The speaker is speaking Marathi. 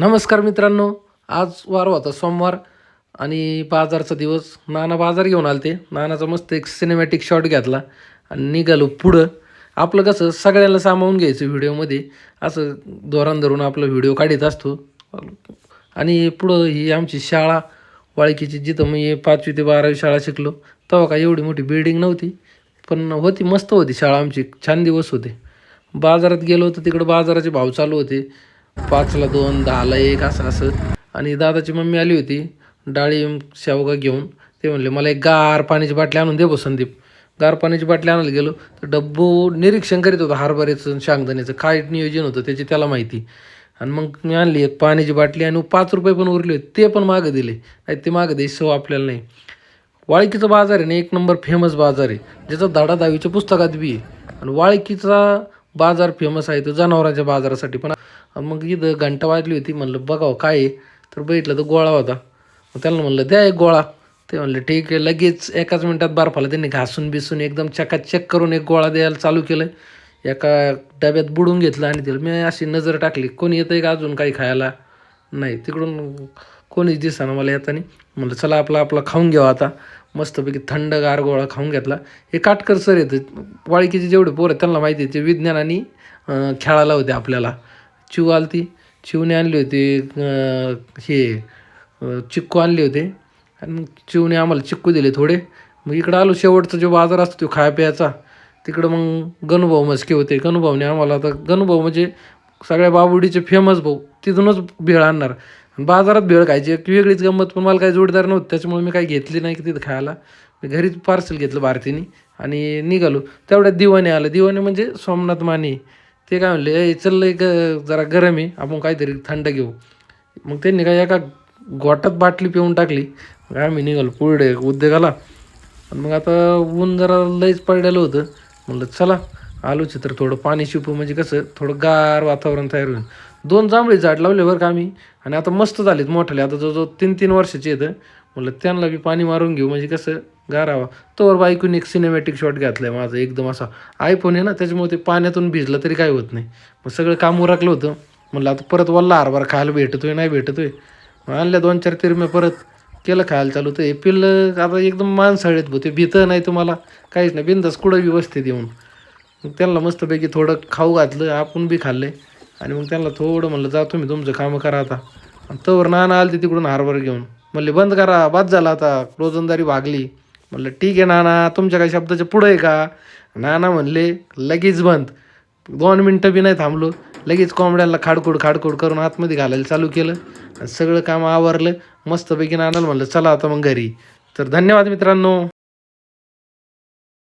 नमस्कार मित्रांनो आज वार होता सोमवार आणि बाजारचा दिवस. नाना बाजार घेऊन आलते. नानाचा मस्त एक सिनेमॅटिक शॉट घेतला आणि निघालो पुढं. आपलं कसं सगळ्यांना सामावून घ्यायचं व्हिडिओमध्ये. असं धोरण धरून आपला व्हिडिओ काढत असतो. आणि पुढं ही आमची शाळा वाळकीची जिथं मी पाचवी ते बारावी शाळा शिकलो तेव्हा काय एवढी मोठी बिल्डिंग नव्हती. पण होती मस्त होती शाळा आमची. छान दिवस होते. बाजारात गेलो होतो तिकडं बाजाराचे भाव चालू होते. पाचला दोन दहाला एक असं असं. आणि दादाची मम्मी आली होती डाळी शेवगा घेऊन. ते म्हणले मला एक गार पाण्याची बाटली आणून दे बो संदीप. गार पाण्याची बाटली आणायला गेलो तर डब्बू निरीक्षण करीत होतं हरभऱ्याचं शांगदाण्याचं. काय नियोजन होतं त्याची त्याला माहिती. आणि मग मी आणली एक पाण्याची बाटली आणि पाच रुपये पण उरले होते ते पण मागं दिले. नाही ते मागं दे सव आपल्याला नाही. वाळकीचा बाजार आहे ना एक नंबर फेमस बाजार आहे ज्याचा धडा दहावीच्या पुस्तकात बी आहे. आणि वाळकीचा बाजार फेमस आहे तो जनावरांच्या बाजारासाठी. पण मग इथं घंटा वाजली होती म्हणलं बघावं काय आहे. तर बघितलं तर गोळा होता. मग त्यांना म्हणलं द्या एक गोळा. ते म्हणले ठीक आहे. लगेच एकाच मिनटात बर्फाला त्यांनी घासून बिसून एकदम चकाचक करून एक गोळा द्यायला चालू केलं. एका डब्यात बुडून घेतलं आणि त्याला मी अशी नजर टाकली कोणी येतं का अजून काही खायला? नाही तिकडून कोणीच दिसाना मला येताना. म्हणलं चला आपला आपला खाऊन घ्यावा आता. मस्तपैकी थंडगार गोळा खाऊन घेतला. हे काटकर सर येतं वाळकीचे जेवढे पोरं त्यांना माहिती आहे ते विज्ञानाने खेळायला होते आपल्याला. चिव आलती चिवने आणली होती हे चिक्कू आणले होते. आणि मग चिवने आम्हाला चिक्कू दिले थोडे. मग इकडं आलो शेवटचा जो बाजार असतो तो खाया प्यायचा तिकडं मग गणुभाऊ मस्के होते. गणुभाऊने आम्हाला आता गणुभाऊ म्हणजे सगळ्या बाबुडीचे फेमस भाऊ. तिथूनच भेळ आणणार. बाजारात भेळ खायची. एक वेगळीच गंमत पण मला काही जोडदार नव्हतं. त्याच्यामुळे मी काही घेतली नाही की तिथं खायला. मी घरीच पार्सल घेतलं भारतीने. आणि निघालो. तेवढ्यात दिवाने आलं. दिवाने म्हणजे सोमनाथ माने. ते काय म्हणले ए चल एक जरा गरम आहे. आपण काहीतरी थंड घेऊ. मग त्यांनी काय एका गोटात बाटली पिऊन टाकली. मग आम्ही निघालो पुढे उद्योगाला. आणि मग आता ऊन जरा लईच पडलेलं होतं. म्हणलं चला आलो चित्र थोडं पाणी शिपू. म्हणजे कसं थोडं गार वातावरण तयार होईल. दोन जांभळी झाड लावले बरं का आम्ही. आणि आता मस्त झालेत मोठाले. आता जवळजवळ तीन तीन वर्षाचे येतं म्हटलं त्यांना बी पाणी मारून घेऊ. म्हणजे कसं गारावा. तोवर बायकून एक सिनेमॅटिक शॉट घातलाय माझं. एकदम असा आयफोन आहे ना त्याच्यामुळे ते पाण्यातून भिजलं तरी काय होत नाही. मग सगळं काम उरकलं होतं. म्हणलं आता परत वल्ला हरभरा खायला भेटतोय नाही भेटतोय. मग आणल्या दोन चार तिरम्या परत. केलं खायला चालू तर हे पिल्लं आता एकदम माणसाळीत होते भीतं नाही तुम्हाला? काहीच नाही. बिंदास कुठं बी बसते येऊन मग त्यांना मस्तपैकी थोडं खाऊ घातलं. आपण बी खाल्ले आणि मग त्यांना थोडं म्हणलं जा तुम्ही तुमचं कामं करा आता. आणि तवर नाना आलते तिकडून हारभर घेऊन. म्हणले बंद करा बाद झाला आता रोजंदारी भागली. म्हणलं ठीक आहे नाना तुमच्या काही शब्दाच्या पुढं आहे का? नाना म्हणले लगेच बंद. दोन मिनटं बी नाही थांबलो. लगेच कोंबड्याला खाडकूड खाडकूड करून आतमध्ये घालायला चालू केलं. आणि सगळं काम आवरलं. मस्तपैकी नानाला म्हणलं चला आता मग घरी. तर धन्यवाद मित्रांनो.